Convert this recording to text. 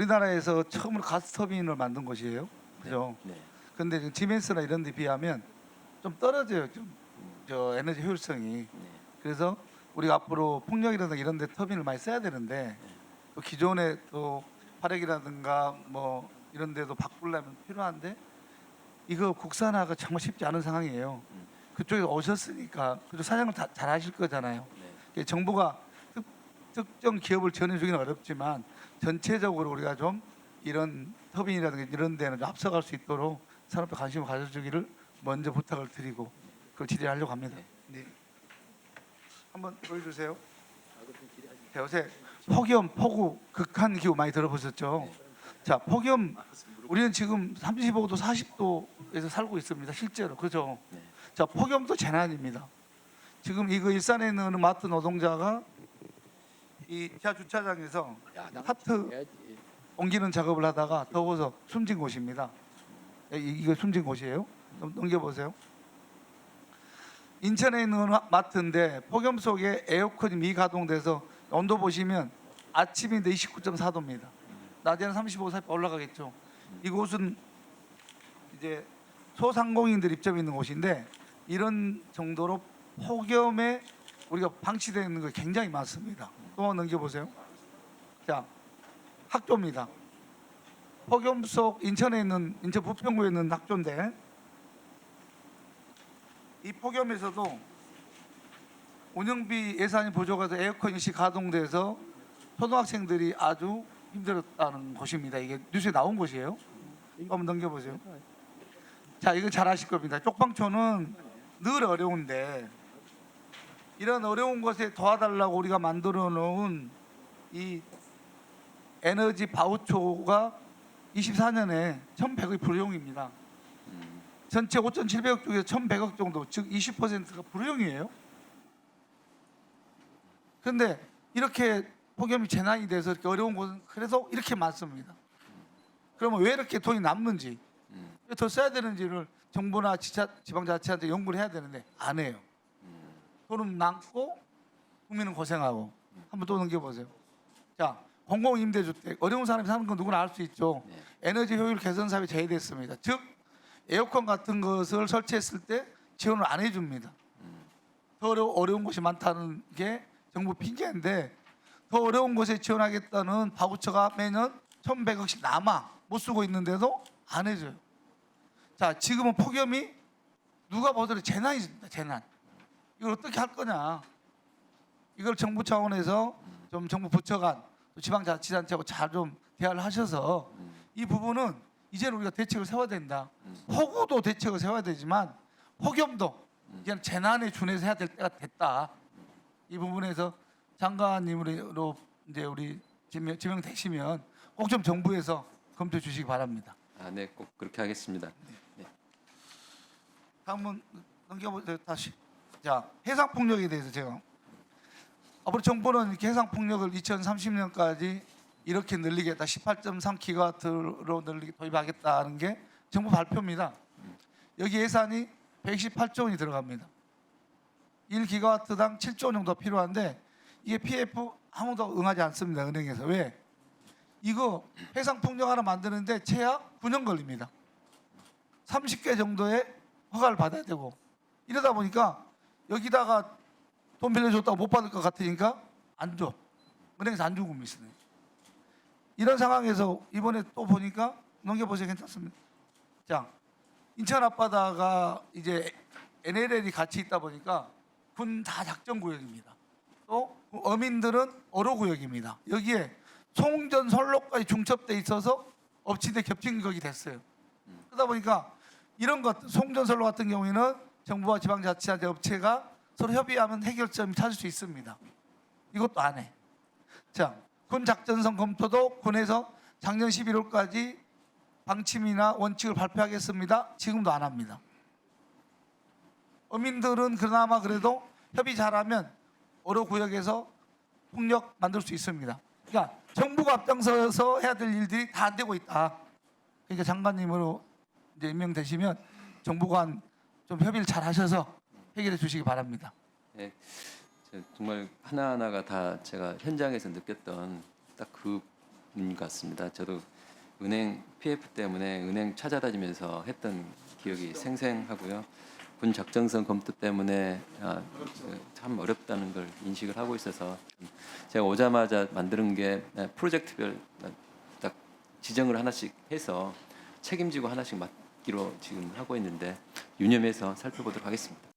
우리나라에서 처음으로 가스 터빈을 만든 곳이에요. 그죠? 네. 근데 지금 지멘스나 이런 데 비하면 좀 떨어져요. 좀 저 에너지 효율성이. 네. 그래서 우리가 앞으로 풍력이라든가 이런 데 터빈을 많이 써야 되는데 또 기존에 또 화력이라든가 뭐 이런 데도 바꾸려면 필요한데 이거 국산화가 정말 쉽지 않은 상황이에요. 음. 그쪽에 오셨으니까 그리고 사장을 다, 잘 하실 거잖아요. 네. 그 정부가 특, 특정 기업을 지원해주기는 어렵지만 전체적으로 우리가 좀 이런 터빈이라든가 이런 데는 좀 앞서갈 수 있도록 산업에 관심을 가져주기를 먼저 부탁을 드리고 그걸 질의하려고 합니다. 네. 한번 보여주세요. 자, 요새 폭염, 폭우, 극한 기후 많이 들어보셨죠? 자, 폭염 우리는 지금 35도, 40도에서 살고 있습니다. 실제로 그죠? 네. 자, 폭염도 재난입니다. 지금 이거 일산에 있는 마트 노동자가 이 지하 주차장에서 하트 옮기는 작업을 하다가 더워서 숨진 곳입니다. 예, 이- 이거 숨진 곳이에요. 넘- 넘겨보세요. 인천에 있는 마트인데 폭염 속에 에어컨이 미가동돼서 온도 보시면 아침인데 29.4도입니다. 낮에는 35, 40 올라가겠죠. 이곳은 이제 소상공인들 입점이 있는 곳인데 이런 정도로 폭염에 우리가 방치되는 거 굉장히 많습니다. 또 넘겨보세요. 자, 학교입니다. 폭염 속 인천에 있는 인천 부평구에 있는 학교인데 이 폭염에서도 운영비 예산이 부족해서 에어컨이 시 가동돼서 초등학생들이 아주 힘들었다는 곳입니다. 이게 뉴스에 나온 곳이에요. 한번 넘겨보세요. 자, 이거 잘 아실 겁니다. 쪽방촌은 늘 어려운데 이런 어려운 것에 도와달라고 우리가 만들어 놓은 이 에너지 바우처가 24년에 1,100의 불용입니다. 음. 전체 5,700억 중에서 1,100억 정도, 즉 20%가 불용이에요. 그런데 이렇게 폭염이 재난이 돼서 이렇게 어려운 곳은 그래서 이렇게 많습니다. 그러면 왜 이렇게 돈이 남는지, 더 써야 되는지를 정부나 지방자치한테 연구를 해야 되는데 안 해요. 음. 돈은 남고 국민은 고생하고 한번 또 넘겨보세요. 자, 공공임대주택 어려운 사람이 사는 건 누구나 알 수 있죠. 네. 에너지 효율 개선 사업이 제외됐습니다. 즉 에어컨 같은 것을 설치했을 때 지원을 안 해줍니다. 음. 더 어려, 어려운 곳이 많다는 게 정부 핑계인데 더 어려운 곳에 지원하겠다는 바우처가 매년 1,100억씩 남아 못 쓰고 있는데도 안 해줘요. 자 지금은 폭염이 누가 보더라도 재난이습니다. 재난. 이걸 어떻게 할 거냐. 이걸 정부 차원에서 좀 정부 부처 간, 또 지방자치단체하고 잘 좀 대화를 하셔서 음. 이 부분은 이제는 우리가 대책을 세워야 된다. 음. 폭우도 대책을 세워야 되지만 폭염도 이제는 재난에 준해서 해야 될 때가 됐다. 이 부분에서 장관님으로 이제 우리 지명, 지명되시면 꼭 좀 정부에서 검토해 주시기 바랍니다. 아, 네, 꼭 그렇게 하겠습니다. 다음은 넘겨보세요 다시. 자 해상 폭력에 대해서 제가 앞으로 정부는 이렇게 해상 폭력을 2030년까지 이렇게 늘리겠다. 18.3 기가와트로 늘리 도입하겠다는 게 정부 발표입니다. 여기 예산이 118조 원이 들어갑니다. 1 기가와트당 7조 원 정도 필요한데 이게 PF 아무도 응하지 않습니다. 은행에서 왜? 이거 해상 폭력 하나 만드는데 최악 9년 걸립니다. 30개 정도의 허가를 받아야 되고 이러다 보니까 여기다가 돈 빌려줬다고 못 받을 것 같으니까 안 줘. 은행에서 안 주고 있으네. 이런 상황에서 이번에 또 보니까 넘겨보세요 괜찮습니다. 자 인천 앞바다가 이제 NLL이 같이 있다 보니까 군 다 작전 구역입니다. 또 어민들은 어로 구역입니다. 여기에 송전 선로까지 중첩돼 있어서 엎치대 겹친 것이 됐어요. 그러다 보니까 이런 것 송전선로 같은 경우에는 정부와 지방자치단체 업체가 서로 협의하면 해결점이 찾을 수 있습니다. 이것도 안 해. 자, 군 작전성 검토도 군에서 작년 11월까지 방침이나 원칙을 발표하겠습니다. 지금도 안 합니다. 어민들은 그나마 그래도 협의 잘하면 어로 구역에서 폭력 만들 수 있습니다. 그러니까 정부가 앞장서서 해야 될 일들이 다 안 되고 있다. 그러니까 장관님으로 이제 임명되시면 정부가 좀 협의를 잘 하셔서 해결해 주시기 바랍니다. 네, 저 정말 하나하나가 다 제가 현장에서 느꼈던 딱그것 같습니다. 저도 은행 PF 때문에 은행 찾아다니면서 했던 기억이 생생하고요. 군 적정성 검토 때문에 아, 그참 어렵다는 걸 인식을 하고 있어서 제가 오자마자 만드는 게 아, 프로젝트별 딱 지정을 하나씩 해서 책임지고 하나씩 맡 기로 지금 하고 있는데 유념해서 살펴보도록 하겠습니다.